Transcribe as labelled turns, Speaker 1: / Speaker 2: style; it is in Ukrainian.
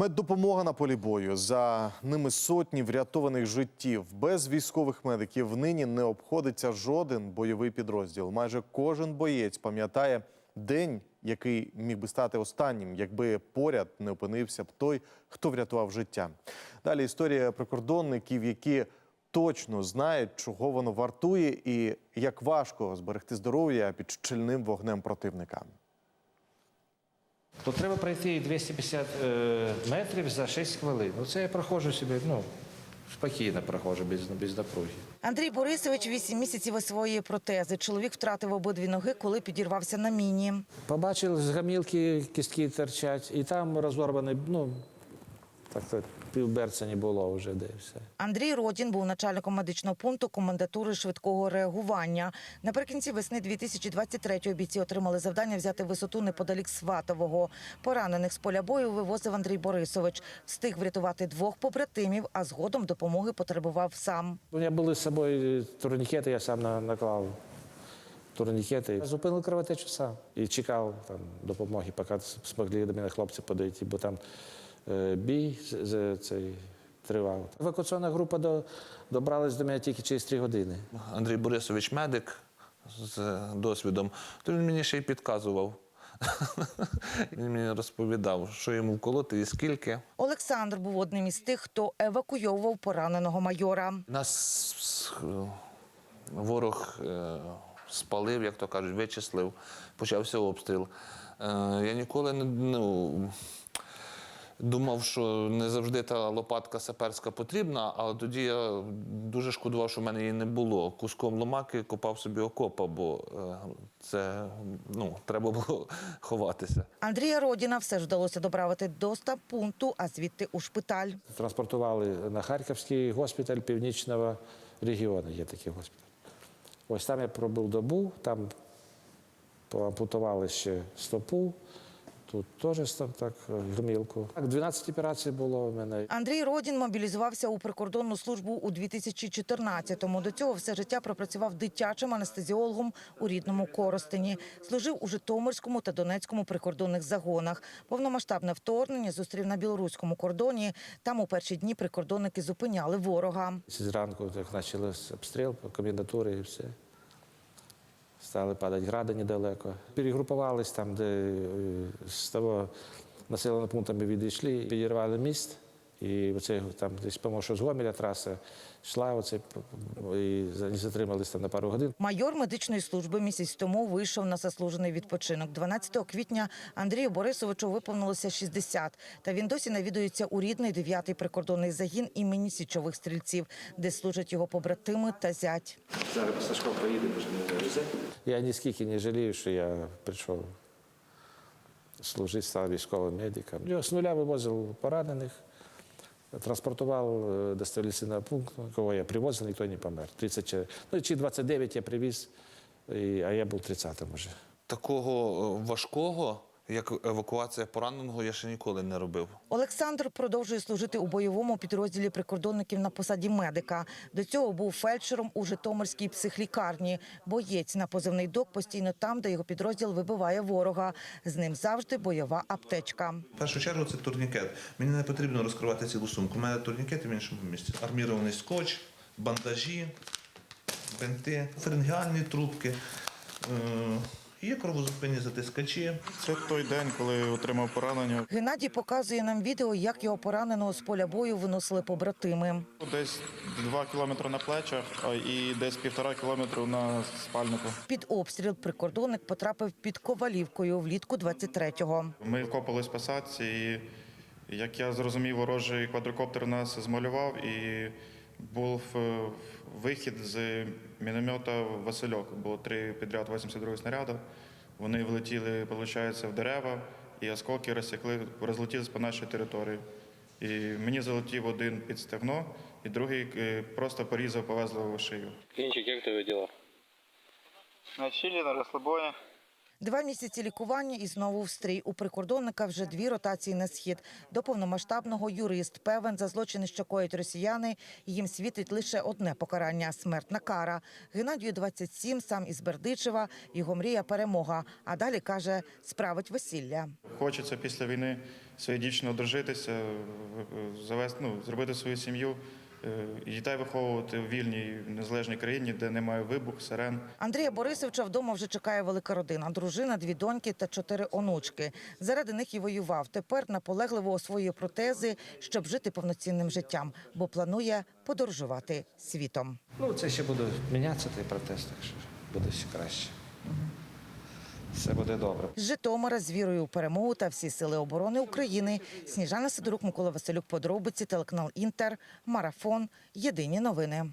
Speaker 1: Меддопомога на полі бою. За ними сотні врятованих життів. Без військових медиків нині не обходиться жоден бойовий підрозділ. Майже кожен боєць пам'ятає день, який міг би стати останнім, якби поряд не опинився б той, хто врятував життя. Далі історія прикордонників, які точно знають, чого воно вартує, і як важко зберегти здоров'я під щільним вогнем противника.
Speaker 2: То треба пройти 250 е, метрів за 6 хвилин. Ну це я проходжу собі, ну, спокійно проходжу, без, без напруги.
Speaker 3: Андрій Борисович вісім місяців освоює протези. Чоловік втратив обидві ноги, коли підірвався на міні.
Speaker 2: Побачив, з гамілки кістки торчать, і там розорваний, ну, так не було вже, де все.
Speaker 3: Андрій Родін був начальником медичного пункту комендатури швидкого реагування. Наприкінці весни 2023-го бійці отримали завдання взяти висоту неподалік Сватового. Поранених з поля бою вивозив Андрій Борисович. Встиг врятувати двох побратимів, а згодом допомоги потребував сам.
Speaker 2: У мене були з собою турнікети, я сам наклав турнікети. Зупинив кровотечу сам і чекав там, допомоги, поки змогли до мене хлопці подойти, бо там е, бій з- з- цей тривав. Евакуаційна група до, добралась до мене тільки через три години.
Speaker 4: Андрій Борисович медик з досвідом, то він мені ще й підказував. Він мені розповідав, що йому вколоти і скільки.
Speaker 3: Олександр був одним із тих, хто евакуйовував пораненого майора.
Speaker 4: Нас е, ворог е, спалив, як то кажуть, вичислив, почався обстріл. Е, Я ніколи не ну, думав, що не завжди та лопатка саперська потрібна, але тоді я дуже шкодував, що в мене її не було. Куском ломаки копав собі окопа, бо е, це ну, треба було ховатися.
Speaker 3: Андрія Родіна все ж вдалося доправити до стаб-пункту, а звідти у шпиталь.
Speaker 2: Транспортували на Харківський госпіталь Північного регіону, є такий госпіталь. Ось там я пробув добу, там поампутували ще стопу, тут теж там так гмілку. Так, 12 операцій було в мене.
Speaker 3: Андрій Родін мобілізувався у прикордонну службу у 2014-му. До цього все життя пропрацював дитячим анестезіологом у рідному Коростені. Служив у Житомирському та Донецькому прикордонних загонах. Повномасштабне вторгнення зустрів на білоруському кордоні. Там у перші дні прикордонники зупиняли ворога.
Speaker 2: Зранку так почали обстріл по комендатурі і все. Стали падати гради недалеко. Перегрупувались там, де е, з того населеного пункту ми відійшли, підірвали міст. І оце там десь, по-моєму, що з Гомеля траса йшла, оце, і за- затримались там на пару годин.
Speaker 3: Майор медичної служби місяць тому вийшов на заслужений відпочинок. 12 квітня Андрію Борисовичу виповнилося 60, та він досі навідується у рідний 9-й прикордонний загін імені січових стрільців, де служать його побратими та зять.
Speaker 2: Зараз Сашко поїде, може не завезе. Я ніскільки не жалію, що я прийшов служити, став військовим медиком. Я з нуля вивозив поранених, транспортував е, до стабілізаційного пункту, кого я привозив, ніхто не помер. 30, чи- ну, чи 29 я привіз, а я був 30-м вже.
Speaker 4: Такого е, важкого, як евакуація пораненого, я ще ніколи не робив.
Speaker 3: Олександр продовжує служити у бойовому підрозділі прикордонників на посаді медика. До цього був фельдшером у Житомирській психлікарні. Боєць на позивний док постійно там, де його підрозділ вибиває ворога. З ним завжди бойова аптечка.
Speaker 5: В першу чергу це турнікет. Мені не потрібно розкривати цілу сумку. У мене турнікет в іншому місці. Армірований скотч, бандажі, бинти, фарингеальні трубки, е, є кровозупинні затискачі.
Speaker 6: Це той день, коли отримав поранення.
Speaker 3: Геннадій показує нам відео, як його пораненого з поля бою виносили побратими.
Speaker 6: Десь 2 кілометри на плечах а і десь півтора кілометру на спальнику.
Speaker 3: Під обстріл прикордонник потрапив під Ковалівкою влітку 23-го.
Speaker 6: Ми вкопали спасатися, і як я зрозумів, ворожий квадрокоптер нас змалював і був е, вихід з міномета Васильок. Було три підряд 82 снаряду. Вони влетіли, виходить, в дерева, і осколки розсікли, розлетілися по нашій території. І мені залетів один під стегно, і другий е, просто порізав, повезло в шию.
Speaker 7: Кінчик, як тебе діла?
Speaker 6: На чилі, на розслабоні.
Speaker 3: Два місяці лікування і знову в стрій. У прикордонника вже дві ротації на схід. До повномасштабного юрист певен за злочини, що коять росіяни. Їм світить лише одне покарання смертна кара. Геннадію 27, сам із Бердичева. Його мрія перемога. А далі каже, справить весілля.
Speaker 6: Хочеться після війни своєю дівчиною одружитися, завести, ну, зробити свою сім'ю, і дітей виховувати в вільній незалежній країні, де немає вибух, сирен.
Speaker 3: Андрія Борисовича вдома вже чекає велика родина: дружина, дві доньки та чотири онучки. Заради них і воював. Тепер наполегливо освоює протези, щоб жити повноцінним життям, бо планує подорожувати світом.
Speaker 2: Ну, це ще буде мінятися, той протест, так що буде ще краще. Все буде добре.
Speaker 3: З Житомира з вірою у перемогу та всі сили оборони України. Сніжана Сидорук, Микола Василюк, подробиці, телеканал Інтер, Марафон. Єдині новини.